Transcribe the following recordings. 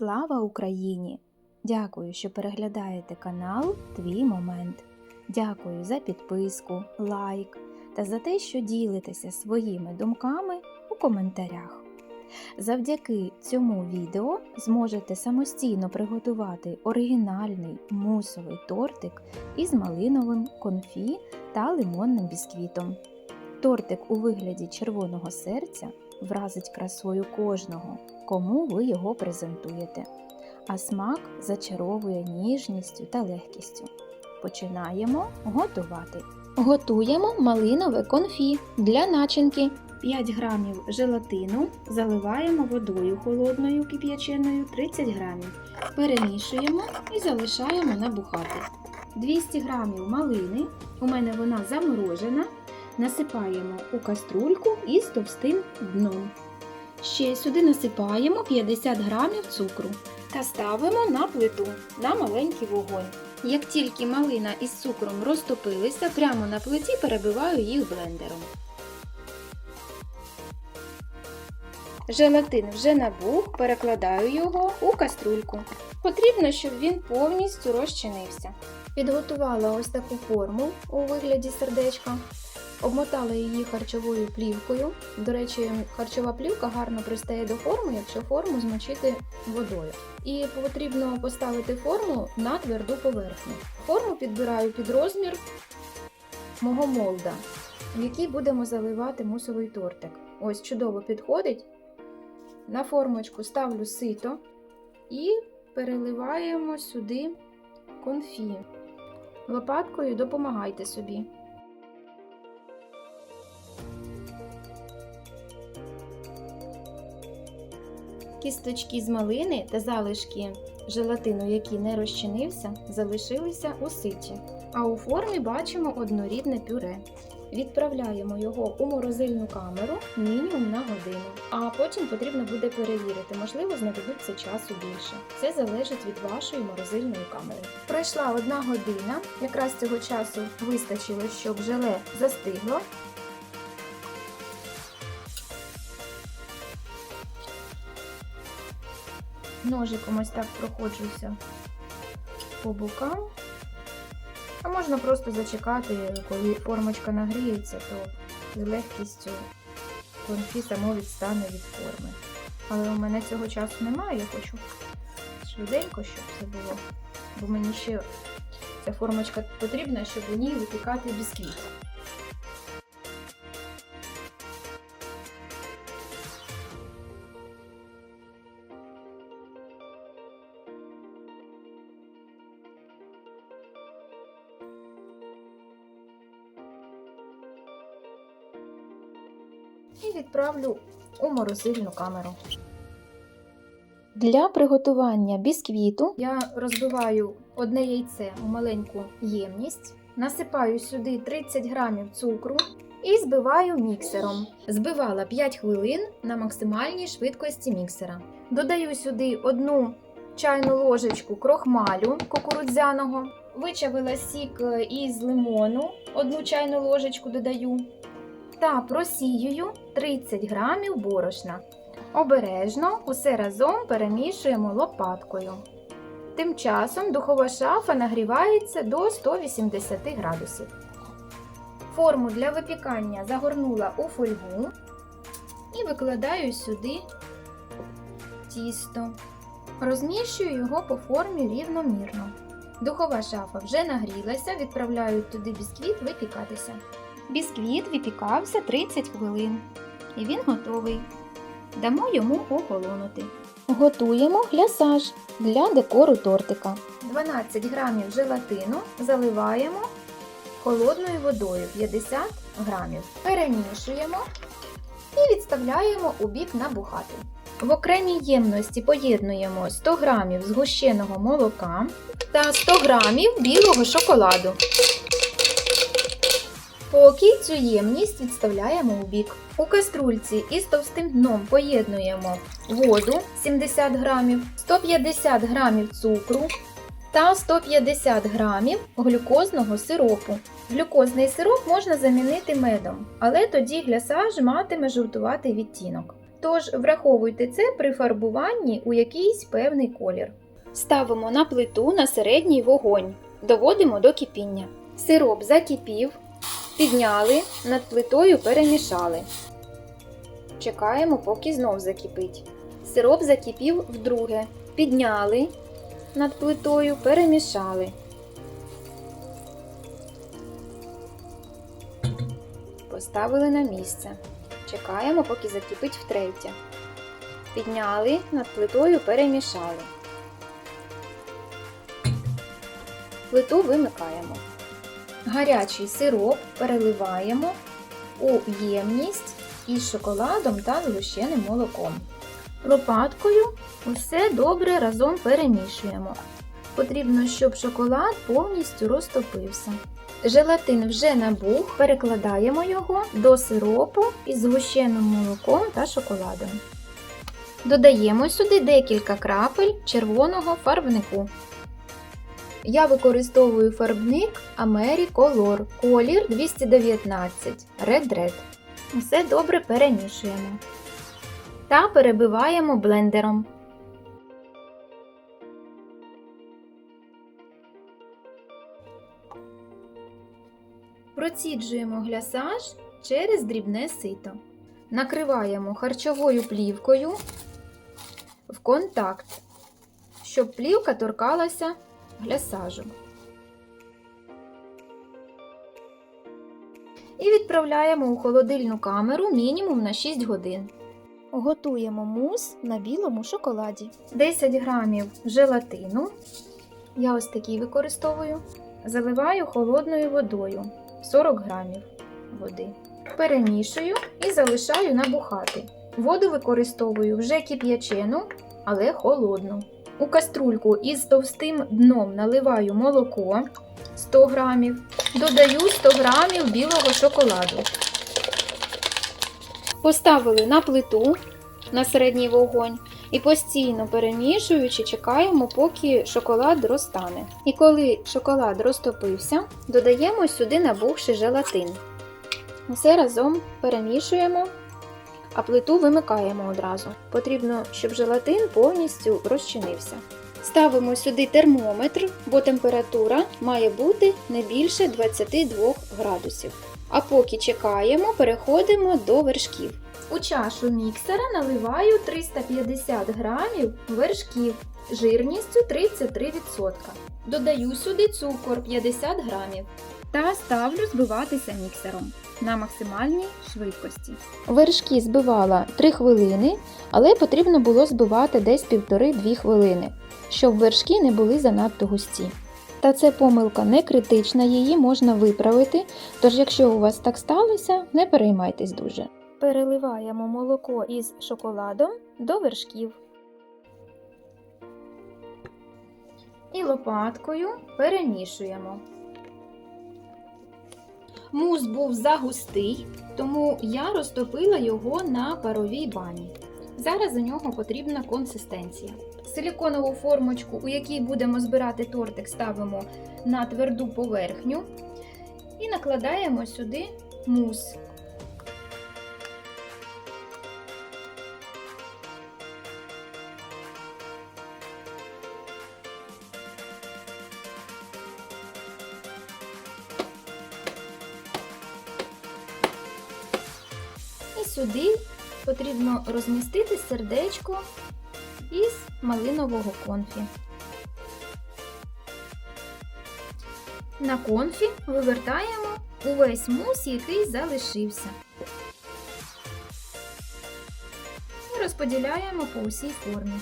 Слава Україні! Дякую, що переглядаєте канал Твій Момент. Дякую за підписку, лайк та за те, що ділитеся своїми думками у коментарях. Завдяки цьому відео зможете самостійно приготувати оригінальний мусовий тортик із малиновим конфі та лимонним бісквітом. Тортик у вигляді червоного серця вразить красою кожного, кому ви його презентуєте, а смак зачаровує ніжністю та легкістю. Починаємо готувати. Готуємо малинове конфі для начинки. 5 грамів желатину заливаємо водою холодною кип'яченою 30 грамів. Перемішуємо і залишаємо набухати. 200 грамів малини, у мене вона заморожена, насипаємо у каструльку із товстим дном. Ще сюди насипаємо 50 грамів цукру та ставимо на плиту на маленький вогонь. Як тільки малина із цукром розтопилися, прямо на плиті перебиваю їх блендером. Желатин вже набух, перекладаю його у каструльку. Потрібно, щоб він повністю розчинився. Підготувала ось таку форму у вигляді сердечка. Обмотала її харчовою плівкою. До речі, харчова плівка гарно пристає до форми, якщо форму змочити водою. І потрібно поставити форму на тверду поверхню. Форму підбираю під розмір мого молда, в який будемо заливати мусовий тортик. Ось чудово підходить. На формочку ставлю сито і переливаємо сюди конфі. Лопаткою допомагайте собі. Кісточки з малини та залишки желатину, який не розчинився, залишилися у ситі. А у формі бачимо однорідне пюре. Відправляємо його у морозильну камеру мінімум на годину, а потім потрібно буде перевірити, можливо, знадобиться часу більше. Це залежить від вашої морозильної камери. Пройшла одна година, якраз цього часу вистачило, щоб желе застигло. Ножиком ось так проходжуся по бокам. А можна просто зачекати, коли формочка нагріється, то з легкістю конфі само відстане від форми. Але у мене цього часу немає, я хочу швиденько, щоб це було. Бо мені ще ця формочка потрібна, щоб у ній випікати бісквіт. У морозильну камеру. Для приготування бісквіту я розбиваю одне яйце у маленьку ємність, насипаю сюди 30 грамів цукру і збиваю міксером. Збивала 5 хвилин на максимальній швидкості міксера. Додаю сюди одну чайну ложечку крохмалю кукурудзяного, вичавила сік із лимону, одну чайну ложечку додаю та просіюю 30 грамів борошна. Обережно усе разом перемішуємо лопаткою. Тим часом духова шафа нагрівається до 180 градусів. Форму для випікання загорнула у фольгу і викладаю сюди тісто. Розміщую його по формі рівномірно. Духова шафа вже нагрілася, відправляю туди бісквіт випікатися. Бісквіт випікався 30 хвилин, і він готовий. Дамо йому охолонути. Готуємо глясаж для декору тортика. 12 грамів желатину заливаємо холодною водою 50 грамів. Перемішуємо і відставляємо у бік набухати. В окремій ємності поєднуємо 100 грамів згущеного молока та 100 грамів білого шоколаду. Поки цю ємність відставляємо у бік. У каструльці із товстим дном поєднуємо воду 70 грамів, 150 грамів цукру та 150 грамів глюкозного сиропу. Глюкозний сироп можна замінити медом, але тоді глясаж матиме жовтуватий відтінок. Тож враховуйте це при фарбуванні у якийсь певний колір. Ставимо на плиту на середній вогонь. Доводимо до кипіння. Сироп закипів, підняли, над плитою перемішали. Чекаємо, поки знов закипить. Сироп закипів вдруге. Підняли над плитою, перемішали. Поставили на місце. Чекаємо, поки закипить втретє. Підняли, над плитою перемішали. Плиту вимикаємо. Гарячий сироп переливаємо у ємність із шоколадом та згущеним молоком. Лопаткою усе добре разом перемішуємо. Потрібно, щоб шоколад повністю розтопився. Желатин вже набух, перекладаємо його до сиропу із згущеним молоком та шоколадом. Додаємо сюди декілька крапель червоного фарбнику. Я використовую фарбник Americolor, колір 219 Red Red. Все добре перемішуємо та перебиваємо блендером. Проціджуємо глясаж через дрібне сито. Накриваємо харчовою плівкою в контакт, щоб плівка торкалася глясажу. І відправляємо у холодильну камеру мінімум на 6 годин. Готуємо мус на білому шоколаді. 10 грамів желатину. Я ось такий використовую. Заливаю холодною водою 40 грамів води. Перемішую і залишаю набухати. Воду використовую вже кип'ячену, але холодну. У каструльку із товстим дном наливаю молоко 100 грамів, додаю 100 грамів білого шоколаду. Поставили на плиту на середній вогонь і постійно перемішуючи, чекаємо, поки шоколад розтане. І коли шоколад розтопився, додаємо сюди набухший желатин. Все разом перемішуємо, а плиту вимикаємо одразу. Потрібно, щоб желатин повністю розчинився. Ставимо сюди термометр, бо температура має бути не більше 22 градусів. А поки чекаємо, переходимо до вершків. У чашу міксера наливаю 350 грамів вершків жирністю 33%. Додаю сюди цукор 50 грамів та ставлю збиватися міксером на максимальній швидкості. Вершки збивала 3 хвилини, але потрібно було збивати десь 1,5-2 хвилини, щоб вершки не були занадто густі. Та це помилка не критична, її можна виправити, тож якщо у вас так сталося, не переймайтесь дуже. Переливаємо молоко із шоколадом до вершків. І лопаткою перемішуємо. Мус був загустий, тому я розтопила його на паровій бані. Зараз у нього потрібна консистенція. Силіконову формочку, у якій будемо збирати тортик, ставимо на тверду поверхню і накладаємо сюди мус. Сюди потрібно розмістити сердечко із малинового конфі. На конфі вивертаємо увесь мус, який залишився. І розподіляємо по усій формі.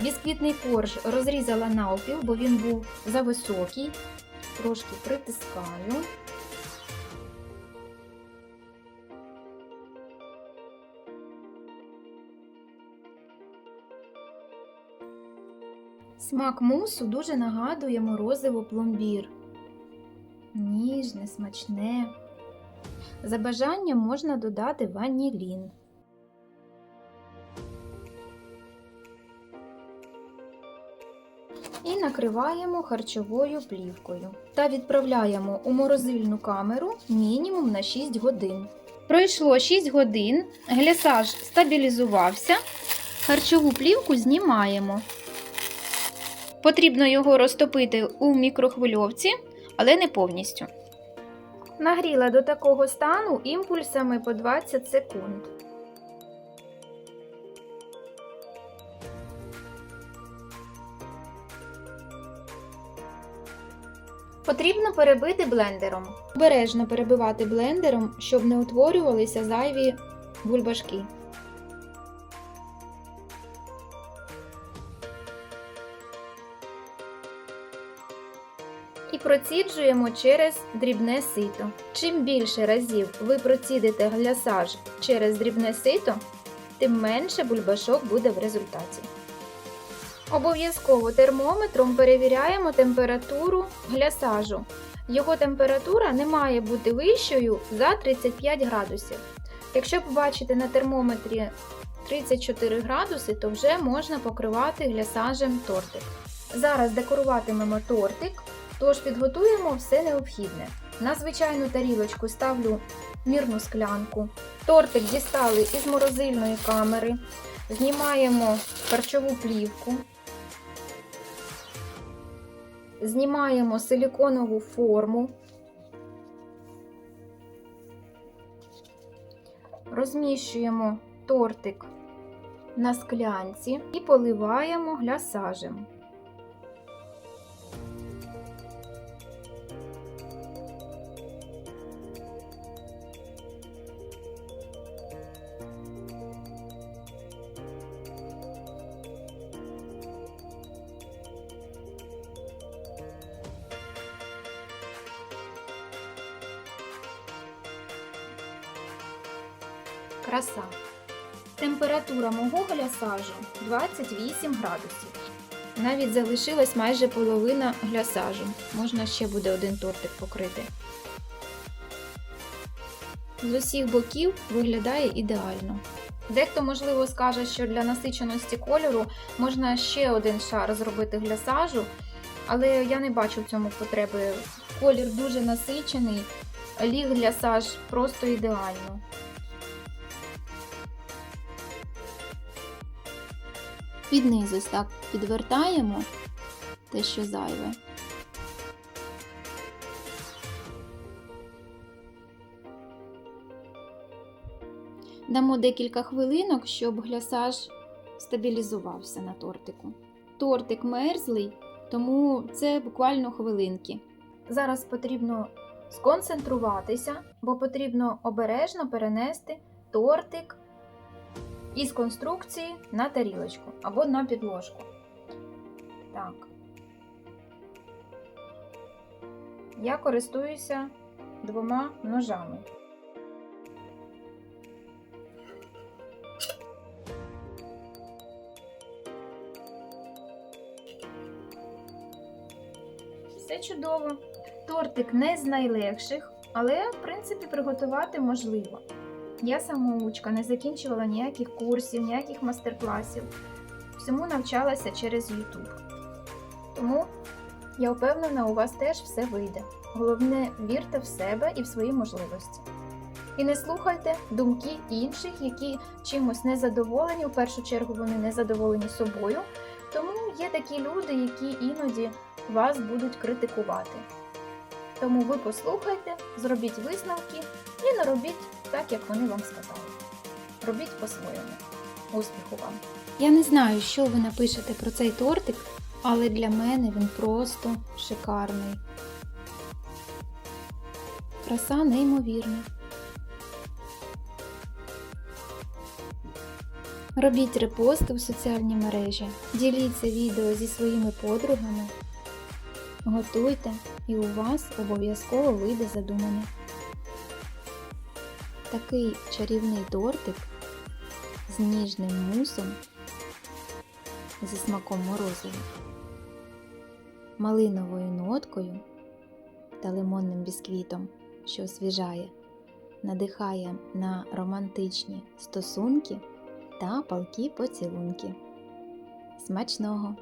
Бісквітний корж розрізала навпіл, бо він був зависокий. Трошки притискаю. Смак мусу дуже нагадує морозиво пломбір. Ніжне, смачне. За бажанням можна додати ванілін. І накриваємо харчовою плівкою та відправляємо у морозильну камеру мінімум на 6 годин. Пройшло 6 годин, глясаж стабілізувався, харчову плівку знімаємо. Потрібно його розтопити у мікрохвильовці, але не повністю. Нагріла до такого стану імпульсами по 20 секунд. Потрібно перебити блендером. Обережно перебивати блендером, щоб не утворювалися зайві бульбашки. І проціджуємо через дрібне сито. Чим більше разів ви процідите глясаж через дрібне сито, тим менше бульбашок буде в результаті. Обов'язково термометром перевіряємо температуру глясажу. Його температура не має бути вищою за 35 градусів. Якщо побачите на термометрі 34 градуси, то вже можна покривати глясажем тортик. Зараз декоруватимемо тортик, тож підготуємо все необхідне. На звичайну тарілочку ставлю мірну склянку. Тортик дістали із морозильної камери, знімаємо харчову плівку. Знімаємо силіконову форму, розміщуємо тортик на склянці і поливаємо глясажем. Краса. Температура мого глясажу 28 градусів. Навіть залишилась майже половина глясажу. Можна ще буде один тортик покрити. З усіх боків виглядає ідеально. Дехто, можливо, скаже, що для насиченості кольору можна ще один шар зробити глясажу, але я не бачу в цьому потреби. Колір дуже насичений, ліг глясаж просто ідеально. Під низ ось так підвертаємо те, що зайве. Дамо декілька хвилинок, щоб глясаж стабілізувався на тортику. Тортик мерзлий, тому це буквально хвилинки. Зараз потрібно сконцентруватися, бо потрібно обережно перенести тортик із конструкції на тарілочку або на підложку. Так. Я користуюся двома ножами. Все чудово. Тортик не з найлегших, але, в принципі, приготувати можливо. Я самоучка, не закінчувала ніяких курсів, ніяких мастер-класів. Всьому навчалася через YouTube. Тому я впевнена, у вас теж все вийде. Головне, вірте в себе і в свої можливості. І не слухайте думки інших, які чимось незадоволені. У першу чергу вони не задоволені собою. Тому є такі люди, які іноді вас будуть критикувати. Тому ви послухайте, зробіть висновки і не робіть так, як вони вам сказали. Робіть по-своєму. Успіху вам! Я не знаю, що ви напишете про цей тортик, але для мене він просто шикарний. Краса неймовірна. Робіть репости у соціальні мережі, діліться відео зі своїми подругами, готуйте і у вас обов'язково вийде задумане. Такий чарівний тортик з ніжним мусом зі смаком морозива, малиновою ноткою та лимонним бісквітом, що освіжає, надихає на романтичні стосунки та палкі поцілунки. Смачного!